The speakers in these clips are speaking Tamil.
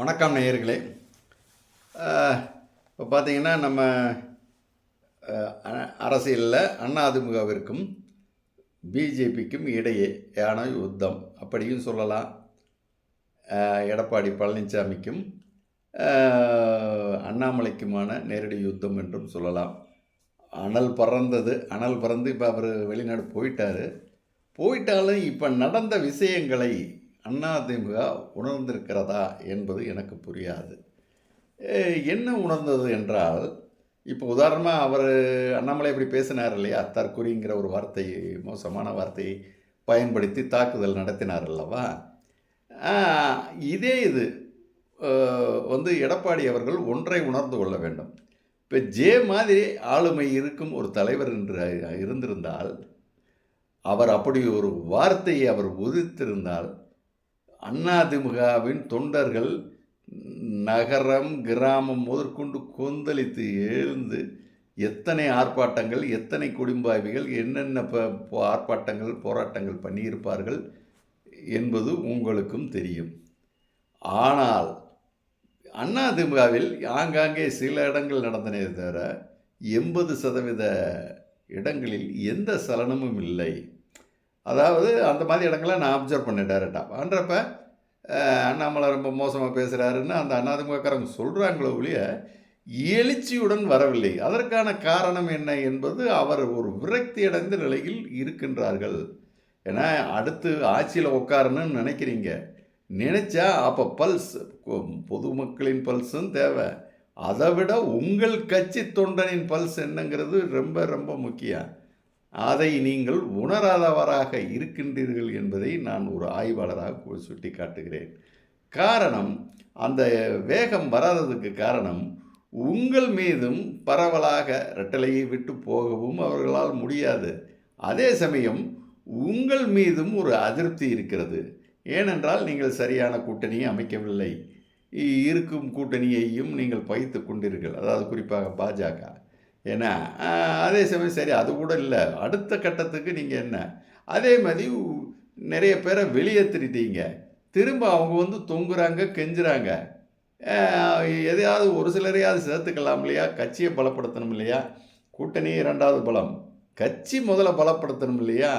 வணக்கம் நேயர்களே. இப்போ பார்த்திங்கன்னா நம்ம அரசியலில் அதிமுகவிற்கும் பிஜேபிக்கும் இடையேயான யுத்தம் அப்படியும் சொல்லலாம். எடப்பாடி பழனிசாமிக்கும் அண்ணாமலைக்குமான நேரடி யுத்தம் என்றும் சொல்லலாம். அனல் பறந்தது அனல் பறந்து இப்போ அவர் வெளிநாடு போயிட்டார். போயிட்டாலும் இப்போ நடந்த விஷயங்களை அதிமுக உணர்ந்திருக்கிறதா என்பது எனக்கு புரியாது. என்ன உணர்ந்தது என்றால் இப்போ உதாரணமாக அவர் அண்ணாமலை இப்படி பேசினார் இல்லையா? தற்குறிங்கிற ஒரு வார்த்தையை மோசமான வார்த்தையை பயன்படுத்தி தாக்குதல் நடத்தினார் அல்லவா? இதே இது வந்து எடப்பாடி அவர்கள் ஒன்றை உணர்ந்து கொள்ள வேண்டும். இப்போ ஜே மாதிரி ஆளுமை இருக்கும் ஒரு தலைவர் என்று இருந்திருந்தால் அவர் அப்படி ஒரு வார்த்தையை அவர் உதித்திருந்தால் அதிமுகவின் தொண்டர்கள் நகரம் கிராமம் முதற்கொண்டு கொந்தளித்து எழுந்து எத்தனை ஆர்ப்பாட்டங்கள் எத்தனை குடும்பாவிகள் என்னென்ன ப ஆர்ப்பாட்டங்கள் போராட்டங்கள் பண்ணியிருப்பார்கள் என்பது உங்களுக்கும் தெரியும். ஆனால் அதிமுகவில் ஆங்காங்கே சில இடங்கள் நடந்தனே தவிர எண்பது சதவீத இடங்களில் எந்த சலனமும் இல்லை. அதாவது அந்த மாதிரி இடங்களை நான் அப்சர்வ் பண்ணேன் டேரெக்டாக பண்ணுறப்ப அண்ணாமலை ரொம்ப மோசமாக பேசுகிறாருன்னு அந்த அண்ணாதிமுகக்காரங்க சொல்கிறாங்களோ ஒழிய எழுச்சியுடன் வரவில்லை. அதற்கான காரணம் என்ன என்பது அவர் ஒரு விரக்தி அடைந்த நிலையில் இருக்கின்றார்கள். ஏன்னா அடுத்து ஆட்சியில் உட்காரணும்னு நினைக்கிறீங்க. நினச்சா அப்போ பல்ஸ் பொதுமக்களின் பல்ஸும் தேவை. அதை விட உங்கள் கட்சி தொண்டனின் பல்ஸ் என்னங்கிறது ரொம்ப ரொம்ப முக்கியம். அதை நீங்கள் உணராதவராக இருக்கின்றீர்கள் என்பதை நான் ஒரு ஆய்வாளராக சுட்டி காட்டுகிறேன் காரணம் அந்த வேகம் வராததுக்கு காரணம் உங்கள் மீதும் பரவலாக ரெட்டலையை விட்டு போகவும் அவர்களால் முடியாது. அதே சமயம் உங்கள் மீதும் ஒரு அதிருப்தி இருக்கிறது. ஏனென்றால் நீங்கள் சரியான கூட்டணியை அமைக்கவில்லை. இருக்கும் கூட்டணியையும் நீங்கள் பயித்து கொண்டீர்கள். அதாவது குறிப்பாக பாஜக ஏன்னா அதே சமயம் சரி அது கூட இல்லை. அடுத்த கட்டத்துக்கு நீங்கள் என்ன? அதே மாதிரி நிறைய பேரை வெளியேற்றிட்டீங்க திரும்ப அவங்க வந்து தொங்குறாங்க கெஞ்சுறாங்க. எதையாவது ஒரு சிலரையாவது சேர்த்துக்கலாம் இல்லையா? கட்சியை பலப்படுத்தணும் இல்லையா? கூட்டணி இரண்டாவது பலம். கட்சி முதல்ல பலப்படுத்தணும் இல்லையா?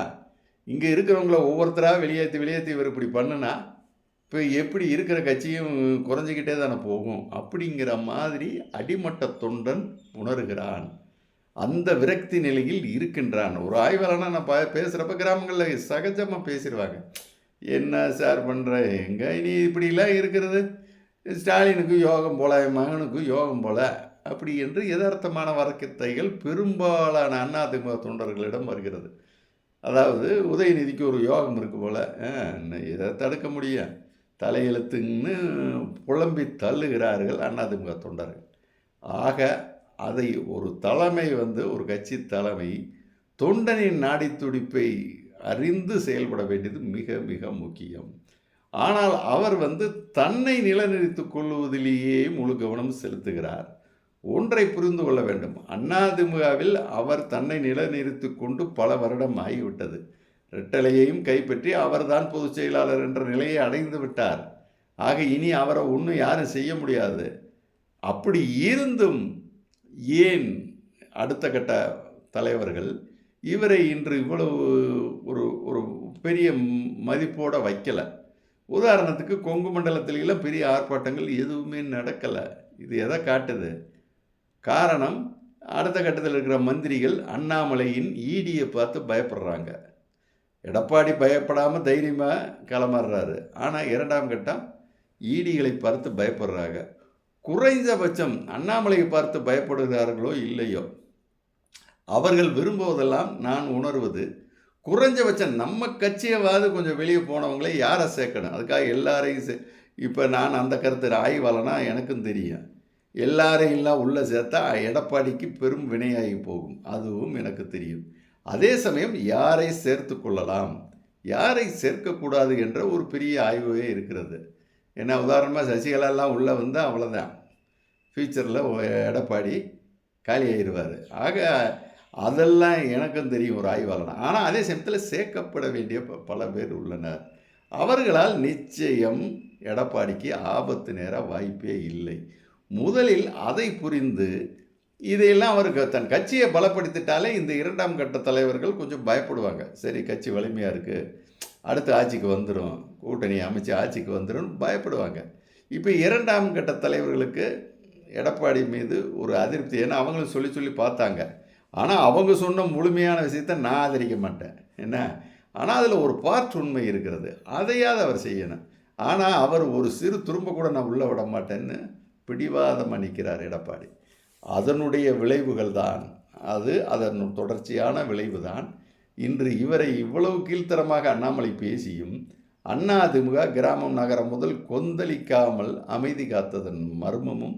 இங்கே இருக்கிறவங்கள ஒவ்வொருத்தராக வெளியேற்றி வெளியேற்றி இவர் இப்படி பண்ணுனா இப்போ எப்படி இருக்கிற கட்சியும் குறைஞ்சிக்கிட்டே தானே போகும். அப்படிங்கிற மாதிரி அடிமட்ட தொண்டன் உணர்கிறான். அந்த விரக்தி நிலையில் இருக்கின்றான். ஒரு ஆய்வாளனா நான் ப பேசுகிறப்ப கிராமங்களில் சகஜமாக பேசிடுவாங்க என்ன சார் பண்ணுற எங்கே இனி இப்படிலாம் இருக்கிறது? ஸ்டாலினுக்கு யோகம் போல என் மகனுக்கும் யோகம் போல அப்படி என்று யதார்த்தமான வரக்கத்தைகள் பெரும்பாலான அதிமுக தொண்டர்களிடம் வருகிறது. அதாவது உதயநிதிக்கு ஒரு யோகம் இருக்கு போல். அஹ், இதை தடுக்க முடியும்? தலையெழுத்துன்னு புலம்பி தள்ளுகிறார்கள் அதிமுக தொண்டர்கள். ஆக அதை ஒரு தலைமை வந்து ஒரு கட்சி தலைமை தொண்டனின் நாடி துடிப்பை அறிந்து செயல்பட வேண்டியது மிக மிக முக்கியம். ஆனால் அவர் வந்து தன்னை நிலைநிறுத்திக் கொள்வதிலேயே முழு கவனம் செலுத்துகிறார். ஒன்றை புரிந்து கொள்ள வேண்டும். அதிமுகவில் அவர் தன்னை நிலைநிறுத்திக் கொண்டு பல வருடம் ஆகிவிட்டது. ரெட்டலையையும் கைப்பற்றி அவர்தான் பொதுச் செயலாளர் என்ற நிலையை அடைந்து விட்டார். ஆக இனி அவரை ஒன்றும் யாரும் செய்ய முடியாது. அப்படி இருந்தும் ஏன் அடுத்த கட்ட தலைவர்கள் இவரை இன்று இவ்வளவு ஒரு ஒரு பெரிய மதிப்போட வைக்கலை? உதாரணத்துக்கு கொங்கு மண்டலத்திலெல்லாம் பெரிய ஆர்ப்பாட்டங்கள் எதுவுமே நடக்கலை. இது எதை காட்டுது? காரணம் அடுத்த கட்டத்தில் இருக்கிற மந்திரிகள் அண்ணாமலையின் ஈடியை பார்த்து பயப்படுறாங்க. எடப்பாடி பயப்படாமல் தைரியமாக கிளம்புறாரு ஆனால் இரண்டாம் கட்டம் ஈடிகளை பார்த்து பயப்படுறாங்க. குறைந்தபட்சம் அண்ணாமலையை பார்த்து பயப்படுகிறார்களோ இல்லையோ? அவர்கள் விரும்புவதெல்லாம் நான் உணர்வது குறைஞ்சபட்சம் நம்ம கட்சியவாது கொஞ்சம் வெளியே போனவங்களே யாரை சேர்க்கணும்? அதுக்காக எல்லாரையும் சே இப்போ நான் அந்த கருத்து ஆய்வாளனா எனக்கும் தெரியும். எல்லாரையும் எல்லாம் உள்ளே சேர்த்தா எடப்பாடிக்கு பெரும் வினையாகி போகும். அதுவும் எனக்கு தெரியும். அதே சமயம் யாரை சேர்த்து கொள்ளலாம்? யாரை சேர்க்கக்கூடாது என்ற ஒரு பெரிய ஆய்வே இருக்கிறது. ஏன்னா உதாரணமாக சசிகலாலாம் உள்ளே வந்தால் அவ்வளோதான் ஃப்யூச்சரில் எடப்பாடி காலி ஆயிடுவார் ஆக அதெல்லாம் எனக்கும் தெரியும் ஒரு ஆய்வாளன். ஆனால் அதே சமயத்தில் சேர்க்கப்பட வேண்டிய ப- பல பேர் உள்ளனர். அவர்களால் நிச்சயம் எடப்பாடிக்கு ஆபத்து நேர வாய்ப்பே இல்லை. முதலில் அதை புரிந்து இதையெல்லாம் அவருக்கு தன் கட்சியை பலப்படுத்திட்டாலே இந்த இரண்டாம் கட்ட தலைவர்கள் கொஞ்சம் பயப்படுவாங்க. சரி கட்சி வலிமையாக இருக்குது அடுத்து ஆட்சிக்கு வந்துடும் கூட்டணி அமைச்சு ஆட்சிக்கு வந்துடும் பயப்படுவாங்க. இப்போ இரண்டாம் கட்ட தலைவர்களுக்கு எடப்பாடி மீது ஒரு அதிருப்தி. ஏன்னா அவங்களும் சொல்லி சொல்லி பார்த்தாங்க. ஆனால் அவங்க சொன்ன முழுமையான விஷயத்தை நான் ஆதரிக்க மாட்டேன். என்ன? ஆனால் அதில் ஒரு பார்ட் உண்மை இருக்கிறது. அதையாவது அவர் செய்யணும். ஆனால் அவர் ஒரு சிறு துரும்ப கூட நான் உள்ளே விட மாட்டேன்னு பிடிவாதமாக நிற்கிறார் எடப்பாடி. அதனுடைய விளைவுகள் தான் அது அதன் தொடர்ச்சியான விளைவு தான் இன்று இவரை இவ்வளவு கீழ்த்தரமாக அண்ணாமலை பேசியும் அண்ணா அதிமுக கிராமம் நகரம் முதல் கொந்தளிக்காமல் அமைதி காத்ததன் மர்மமும்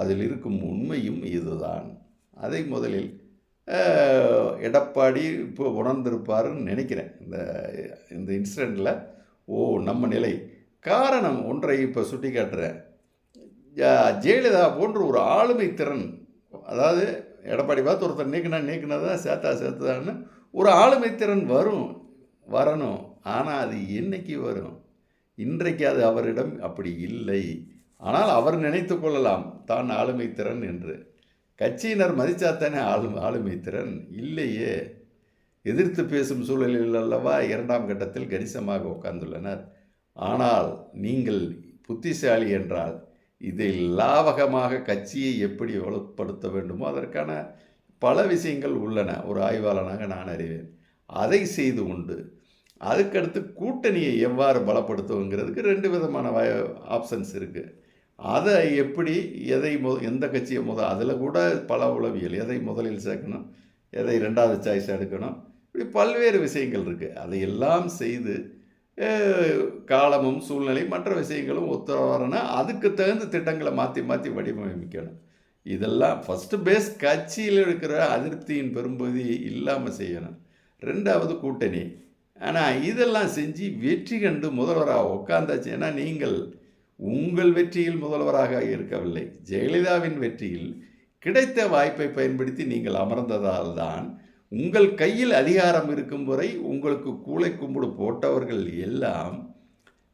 அதில் இருக்கும் உண்மையும் இதுதான். அதை முதலில் எடப்பாடி இப்போ உணர்ந்திருப்பாருன்னு நினைக்கிறேன். இந்த இந்த இன்சிடெண்ட்டில் ஓ நம்ம நிலை. காரணம் ஒன்றை இப்போ சுட்டி காட்டுறேன் ஜெயலலிதா போன்ற ஒரு ஆளுமை திறன் அதாவது எடப்பாடி பார்த்து ஒருத்தர் நீக்கினா நீக்கினதா சேர்த்தா சேர்த்துதான்னு ஒரு ஆளுமை திறன் வரும் வரணும். ஆனால் அது என்னைக்கு வரும்? இன்றைக்கு அது அவரிடம் அப்படி இல்லை. ஆனால் அவர் நினைத்து கொள்ளலாம் தான் ஆளுமை திறன் என்று. கட்சியினர் மதித்தாத்தானே ஆளு ஆளுமை திறன்? இல்லையே. எதிர்த்து பேசும் சூழலில் அல்லவா இரண்டாம் கட்டத்தில் கணிசமாக உட்கார்ந்துள்ளனர். ஆனால் நீங்கள் புத்திசாலி என்றால் இதை லாவகமாக கட்சியை எப்படி வலுப்படுத்த வேண்டுமோ அதற்கான பல விஷயங்கள் உள்ளன. ஒரு ஆய்வாளனாக நான் அறிவேன். அதை செய்து கொண்டு அதுக்கடுத்து கூட்டணியை எவ்வாறு பலப்படுத்துவோங்கிறதுக்கு ரெண்டு விதமான வய ஆப்ஷன்ஸ் இருக்குது அதை எப்படி எதை மு எந்த கட்சியை முத அதில் கூட பல உளவியல் எதை முதலில் சேர்க்கணும் எதை ரெண்டாவது சாய்ஸ் எடுக்கணும் இப்படி பல்வேறு விஷயங்கள் இருக்குது அதையெல்லாம் செய்து காலமும் சூழ்நிலை மற்ற விஷயங்களும் ஒத்து வரணும் அதுக்கு தகுந்த திட்டங்களை மாற்றி மாற்றி வடிவமைக்கணும். இதெல்லாம் ஃபஸ்ட்டு பேஸ் கட்சியில் இருக்கிற அதிருப்தியின் பெரும்பகுதி இல்லாமல் செய்யணும். ரெண்டாவது கூட்டணி. ஆனால் இதெல்லாம் செஞ்சு வெற்றி கண்டு முதல்வராக உட்காந்தாச்சு ஏன்னா நீங்கள் உங்கள் வெற்றியில் முதல்வராக இருக்கவில்லை. ஜெயலலிதாவின் வெற்றியில் கிடைத்த வாய்ப்பை பயன்படுத்தி நீங்கள் அமர்ந்ததால் தான் உங்கள் கையில் அதிகாரம் இருக்கும் வரை உங்களுக்கு கூளை கும்பிடு போட்டவர்கள் எல்லாம்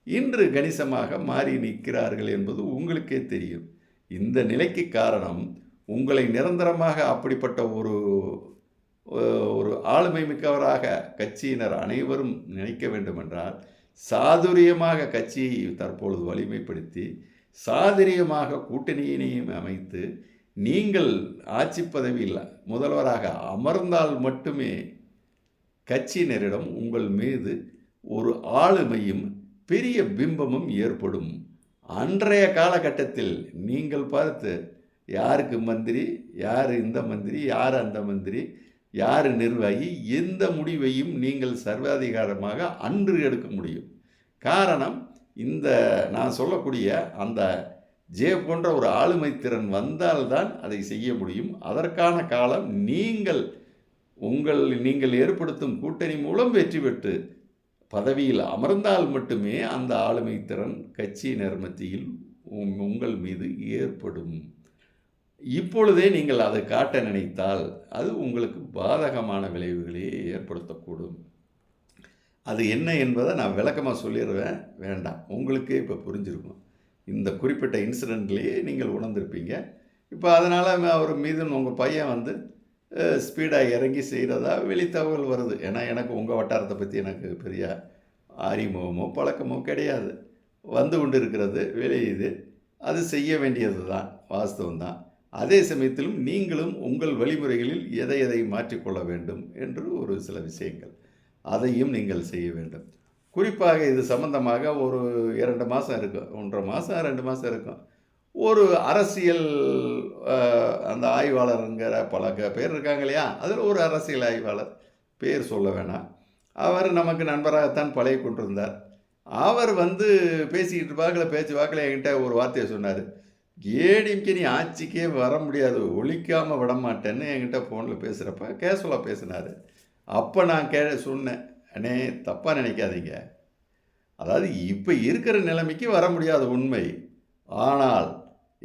இன்று கணிசமாக மாறி நிற்கிறார்கள் என்பது உங்களுக்கே தெரியும். இந்த நிலைக்கு காரணம் உங்களை நிரந்தரமாக அப்படிப்பட்ட ஒரு ஒரு ஆளுமை மிக்கவராக கட்சியினர் அனைவரும் நினைக்க வேண்டுமென்றால் சாதுரியமாக கட்சியை தற்பொழுது வலிமைப்படுத்தி சாதுரியமாக கூட்டணியினையும் அமைத்து நீங்கள் ஆட்சி பதவியில் முதல்வராக அமர்ந்தால் மட்டுமே கட்சியினரிடம் உங்கள் மீது ஒரு ஆளுமையும் பெரிய பிம்பமும் ஏற்படும். அன்றைய காலகட்டத்தில் நீங்கள் பார்த்து யாருக்கு மந்திரி யார் இந்த மந்திரி யார் அந்த மந்திரி யார் நிர்வாகி எந்த முடிவையும் நீங்கள் சர்வாதிகாரமாக அன்று எடுக்க முடியும். காரணம் இந்த நான் சொல்லக்கூடிய அந்த ஜே போன்ற ஒரு ஆளுமை திறன் வந்தால்தான் அதை செய்ய முடியும். அதற்கான காலம் நீங்கள் உங்கள் நீங்கள் ஏற்படுத்தும் கூட்டணி மூலம் வெற்றி பெற்று பதவியில் அமர்ந்தால் மட்டுமே அந்த ஆளுமை திறன் கட்சியினர் மத்தியில் உங்- உங்கள் மீது ஏற்படும். இப்பொழுதே நீங்கள் அதை காட்ட நினைத்தால் அது உங்களுக்கு பாதகமான விளைவுகளே ஏற்படுத்தக்கூடும். அது என்ன என்பதை நான் விளக்கமாக சொல்லிடுவேன் வேண்டாம். உங்களுக்கே இப்போ புரிஞ்சிருக்கும். இந்த குறிப்பிட்ட இன்சிடெண்ட்லேயே நீங்கள் உணர்ந்திருப்பீங்க. இப்போ அதனால் அவர் மீது உங்கள் பையன் வந்து ஸ்பீடாக இறங்கி செய்கிறதா வெளி தகவல் வருது. ஏன்னா எனக்கு உங்கள் வட்டாரத்தை பற்றி எனக்கு பெரிய அறிமுகமோ பழக்கமோ கிடையாது. வந்து கொண்டு இருக்கிறது வெளியுது அது செய்ய வேண்டியது தான் வாஸ்தவம் தான் அதே சமயத்திலும் நீங்களும் உங்கள் வழிமுறைகளில் எதை எதை மாற்றிக்கொள்ள வேண்டும் என்று ஒரு சில விஷயங்கள். அதையும் நீங்கள் செய்ய வேண்டும். குறிப்பாக இது சம்பந்தமாக ஒரு இரண்டு மாதம் இருக்கும் ஒன்றரை மாதம் ரெண்டு மாதம் இருக்கும் ஒரு அரசியல் அந்த ஆய்வாளருங்கிற பல பேர் இருக்காங்க இல்லையா? அதில் ஒரு அரசியல் ஆய்வாளர் பேர் சொல்ல வேணாம். அவர் நமக்கு நண்பராகத்தான் பழகி கொண்டிருந்தார். அவர் வந்து பேசிக்கிட்டு இருப்பாக்கில் பேச்சு வாக்கில் என்கிட்ட ஒரு வார்த்தையை சொன்னார். ஏடிஎம்கே நீ ஆட்சிக்கே வர முடியாது? ஒழிக்காமல் விட மாட்டேன்னு என்கிட்ட ஃபோனில் பேசுகிறப்ப கேஷுவலாக பேசினார். அப்போ நான் கே சொன்னேன். அண்ணே தப்பாக நினைக்காதீங்க. அதாவது இப்போ இருக்கிற நிலைமைக்கு வர முடியாத உண்மை. ஆனால்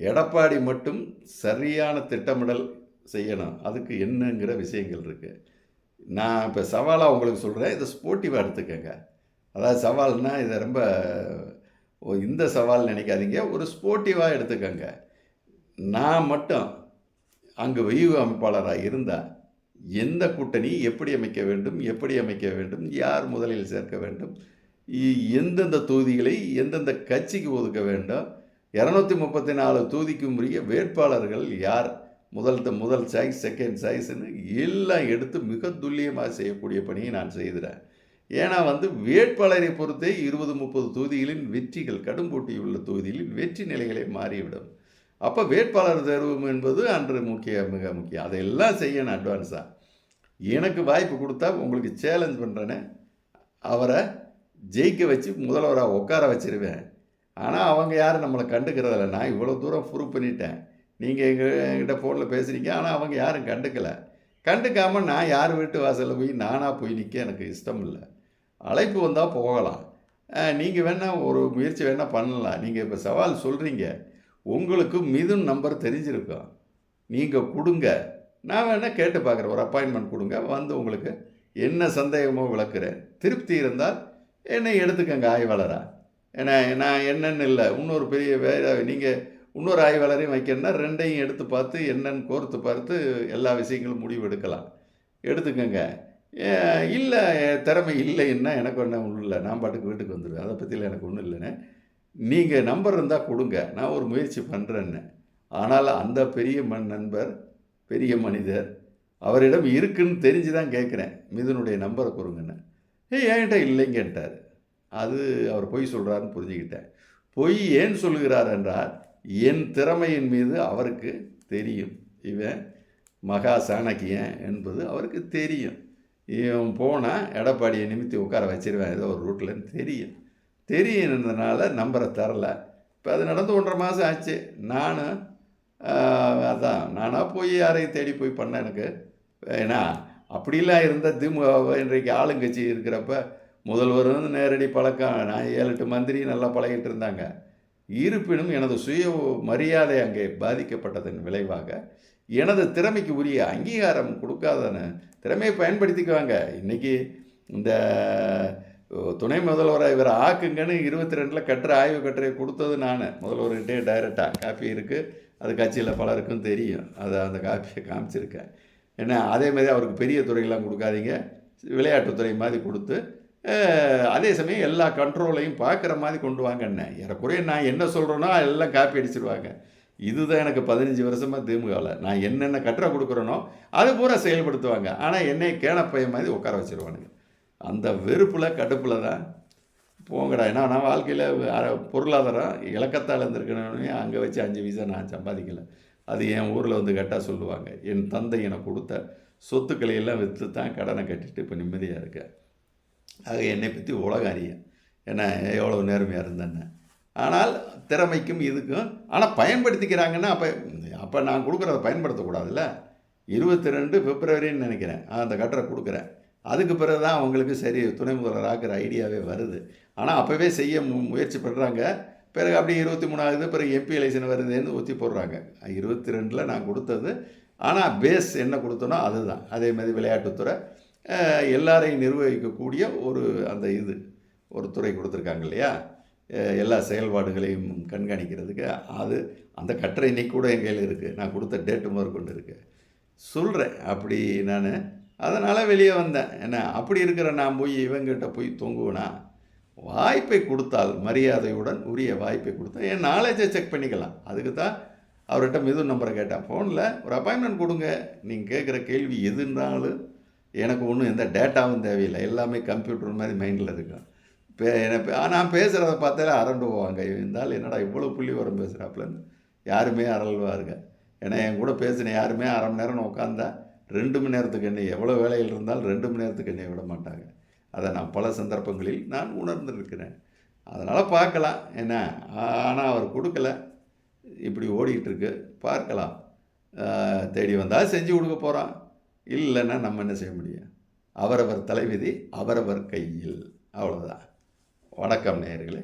எடப்பாடி மட்டும் சரியான திட்டமிடல் செய்யணும். அதுக்கு என்னங்கிற விஷயங்கள் இருக்குது நான் இப்போ சவாலாக உங்களுக்கு சொல்கிறேன் இதை ஸ்போர்ட்டிவாக எடுத்துக்கங்க. அதாவது சவால்னால் இதை ரொம்ப ஓ இந்த சவால் நினைக்காதீங்க. ஒரு ஸ்போர்ட்டிவாக எடுத்துக்கங்க. நான் மட்டும் அங்கே வியூக அமைப்பாளராக இருந்தால் எந்த கூட்டணி எப்படி அமைக்க வேண்டும் எப்படி அமைக்க வேண்டும் யார் முதலில் சேர்க்க வேண்டும் எந்தெந்த தொகுதிகளை எந்தெந்த கட்சிக்கு ஒதுக்க வேண்டும் இரநூத்தி முப்பத்தி நாலு தொகுதிக்கும் உரிய வேட்பாளர்கள் யார் முதல் முதல் சாய்ஸ் செகண்ட் சாய்ஸ்னு எல்லாம் எடுத்து மிக துல்லியமாக செய்யக்கூடிய பணியை நான் செய்கிறேன் ஏன்னா வந்து வேட்பாளரை பொறுத்தே இருபது முப்பது தொகுதிகளின் வெற்றிகள் கடும் போட்டியுள்ள தொகுதிகளின் வெற்றி நிலைகளை மாறிவிடும். அப்போ வேட்பாளர் தேர்வு என்பது அன்று முக்கிய மிக முக்கியம். அதையெல்லாம் செய்யணும் அட்வான்ஸாக எனக்கு வாய்ப்பு கொடுத்தா உங்களுக்கு சேலஞ்ச் பண்ணுறேன்னு அவரை ஜெயிக்க வச்சு முதல்வராக உட்கார வச்சிருவேன். ஆனால் அவங்க யாரும் நம்மளை கண்டுக்கிறதில்ல. நான் இவ்வளோ தூரம் ப்ரூவ் பண்ணிட்டேன். நீங்கள் எங்கள் எங்கிட்ட ஃபோனில் பேசுகிறீங்க ஆனால் அவங்க யாரும் கண்டுக்கலை. கண்டுக்காமல் நான் யார் வீட்டு வாசலில் போய் நானாக போய் நிற்க எனக்கு இஷ்டம் இல்லை. அழைப்பு வந்தால் போகலாம். நீங்கள் வேணால் ஒரு முயற்சி வேணால் பண்ணலாம். நீங்கள் இப்போ சவால் சொல்கிறீங்க உங்களுக்கு மிதுன் நம்பர் தெரிஞ்சிருக்கும் நீங்கள் கொடுங்க. நான் வேணால் கேட்டு பார்க்குறேன் ஒரு அப்பாயின்மெண்ட் கொடுங்க. வந்து உங்களுக்கு என்ன சந்தேகமோ விளக்குறேன். திருப்தி இருந்தால் என்னை எடுத்துக்கங்க ஆய்வாளராக ஏன்னா நான் என்னென்னு இல்லை. இன்னொரு பெரிய வேற நீங்கள் இன்னொரு ஆய்வாளரையும் வைக்கணும்னா ரெண்டையும் எடுத்து பார்த்து என்னன்னு கோர்த்து பார்த்து எல்லா விஷயங்களும் முடிவு எடுக்கலாம். எடுத்துக்கோங்க. இல்லை திறமை இல்லைன்னா எனக்கு ஒன்றும் இல்லை. நான் பாட்டுக்கு வீட்டுக்கு வந்துடுவேன். அதை பற்றியில் எனக்கு ஒன்றும் இல்லைண்ணே. நீங்கள் நம்பர் இருந்தால் கொடுங்க. நான் ஒரு முயற்சி பண்ணுறேன்னு ஆனால் அந்த பெரிய மண் நண்பர் பெரிய மனிதர் அவரிடம் இருக்குன்னு தெரிஞ்சு தான் கேட்குறேன். மிதுனுடைய நம்பரை கொடுங்கன்னு. ஏய் என்கிட்ட இல்லைங்கன்ட்டார் அது அவர் பொய் சொல்கிறாருன்னு புரிஞ்சுக்கிட்டேன். பொய் ஏன் சொல்லுகிறார் என்றால் என் திறமையின் மீது அவருக்கு தெரியும். இவன் மகா சாணக்கியன் என்பது அவருக்கு தெரியும். இவன் போனால் எடப்பாடியை நிமித்தி உட்கார வச்சிருவேன். ஏதோ ஒரு ரூட்லன்னு தெரியும். தெரியுன்றதுனால நம்பரை தரல. இப்போ அது நடந்து ஒன்றரை மாதம் ஆச்சு. நானும் அதான் நானாக போய் யாரையும் தேடி போய் பண்ண எனக்கு. ஏன்னா அப்படிலாம் இருந்தால் திமுக இன்றைக்கு ஆளுங்கட்சி இருக்கிறப்ப முதல்வர் வந்து நேரடி பழக்கம். நான் ஏழு எட்டு மந்திரி நல்லா பழகிட்டு இருந்தாங்க. இருப்பினும் எனது சுய மரியாதை அங்கே பாதிக்கப்பட்டதன் விளைவாக எனது திறமைக்கு உரிய அங்கீகாரம் கொடுக்காதன திறமையை பயன்படுத்திக்குவாங்க. இன்றைக்கி இந்த துணை முதல்வரை இவரை ஆக்குங்கன்னு இருபத்தி ரெண்டில் கட்டுற ஆய்வு கட்டுரை கொடுத்தது நான். முதல்வர்கிட்டே டைரெக்டாக காப்பி இருக்குது அது கட்சியில் பலருக்கும் தெரியும். அதை அந்த காப்பியை காமிச்சிருக்கேன். ஏன்னா அதே மாதிரி அவருக்கு பெரிய துறையெல்லாம் கொடுக்காதீங்க. விளையாட்டுத்துறை மாதிரி கொடுத்து அதே சமயம் எல்லா கண்ட்ரோலையும் பார்க்குற மாதிரி கொண்டு வாங்க என்ன ஏறக்குறைய நான் என்ன சொல்கிறேனோ எல்லாம் காப்பி அடிச்சிருவாங்க. இதுதான் எனக்கு பதினஞ்சு வருஷமாக திமுகவில். நான் என்னென்ன கட்டுரை கொடுக்குறேனோ அது பூரா செயல்படுத்துவாங்க. ஆனால் என்னை கேனப்பைய மாதிரி உட்கார வச்சிருவானுங்க. அந்த வெறுப்பில் கடுப்பில் தான் போங்கடா. ஏன்னா நான் வாழ்க்கையில் பொருளாதாரம் இலக்கத்தால் இருந்திருக்கணும்னு அங்கே வச்சு அஞ்சு வீசா நான் சம்பாதிக்கலை. அது என் ஊரில் வந்து கட்டாக சொல்லுவாங்க. என் தந்தை எனக்கு கொடுத்த சொத்துக்களை எல்லாம் விற்று தான் கடனை கட்டிட்டு இப்போ நிம்மதியாக இருக்கேன் ஆக என்னை பற்றி உலகம் அறியும். ஏன்னா எவ்வளோ நேர்மையாக இருந்தேன்னு. ஆனால் திறமைக்கும் இதுக்கும் ஆனால் பயன்படுத்திக்கிறாங்கன்னா அப்போ அப்போ நான் கொடுக்குறத பயன்படுத்தக்கூடாதுல்ல. இருபத்தி ரெண்டு பிப்ரவரின்னு நினைக்கிறேன். அந்த கட்டரை கொடுக்குறேன். அதுக்கு பிறகு தான் அவங்களுக்கு சரி துணை முதல்வர் ஆக்கிற ஐடியாவே வருது. ஆனால் அப்போவே செய்ய மு முயற்சி பண்ணுறாங்க பிறகு அப்படி இருபத்தி மூணாவது பிறகு எம்பி எலெக்ஷன் வருதுன்னு ஒத்தி போடுறாங்க. இருபத்தி ரெண்டில் நான் கொடுத்தது. ஆனால் பேஸ் என்ன கொடுத்தனோ அதுதான். அதே மாதிரி விளையாட்டுத்துறை எல்லாரையும் நிர்வகிக்கக்கூடிய ஒரு அந்த இது ஒரு துறை கொடுத்துருக்காங்க இல்லையா? எல்லா செயல்பாடுகளையும் கண்காணிக்கிறதுக்கு அது அந்த கட்டுரை இன்னைக்கு கூட என் கையில் இருக்குது நான் கொடுத்த டேட்டு முதற்கொண்டு இருக்குது இருக்கு. சொல்கிறேன் அப்படி நான் அதனால் வெளியே வந்தேன். என்ன அப்படி இருக்கிற நான் போய் இவங்கிட்ட போய் தொங்குவேனா? வாய்ப்பை கொடுத்தால் மரியாதையுடன் உரிய வாய்ப்பை கொடுத்தா என் நாலேஜை செக் பண்ணிக்கலாம். அதுக்கு தான் அவர்கிட்ட மிது நம்பரை கேட்டேன். ஃபோனில் ஒரு அப்பாயின்மெண்ட் கொடுங்க. நீங்கள் கேட்குற கேள்வி எதுன்றாலும் எனக்கு ஒன்றும் எந்த டேட்டாவும் தேவையில்லை. எல்லாமே கம்ப்யூட்டர் மாதிரி மைண்டில் இருக்கும் பே நான் பேசுகிறத பார்த்தாலே அரண்டு போவாங்க இருந்தாலும் என்னடா இவ்வளோ புள்ளி வரும் பேசுகிறாப்புலன்னு யாருமே அரல்வாருங்க. ஏன்னா என் கூட பேசின யாருமே அரை மணி நேரம் உட்காந்தா ரெண்டு மணி நேரத்துக்கு என்னை எவ்வளோ வேலையில் இருந்தாலும் ரெண்டு மணி நேரத்துக்கு என்னை விட மாட்டாங்க. அதை நான் பல சந்தர்ப்பங்களில் நான் உணர்ந்திருக்கிறேன். அதனால் பார்க்கலாம். என்ன? ஆனால் அவர் கொடுக்கல. இப்படி ஓடிக்கிட்டுருக்கு. பார்க்கலாம். தேடி வந்தால் செஞ்சு கொடுக்க போகிறான் இல்லைன்னா நம்ம என்ன செய்ய முடியும்? அவரவர் தலைவிதி அவரவர் கையில். அவ்வளோதான் வணக்கம் நேயர்களே.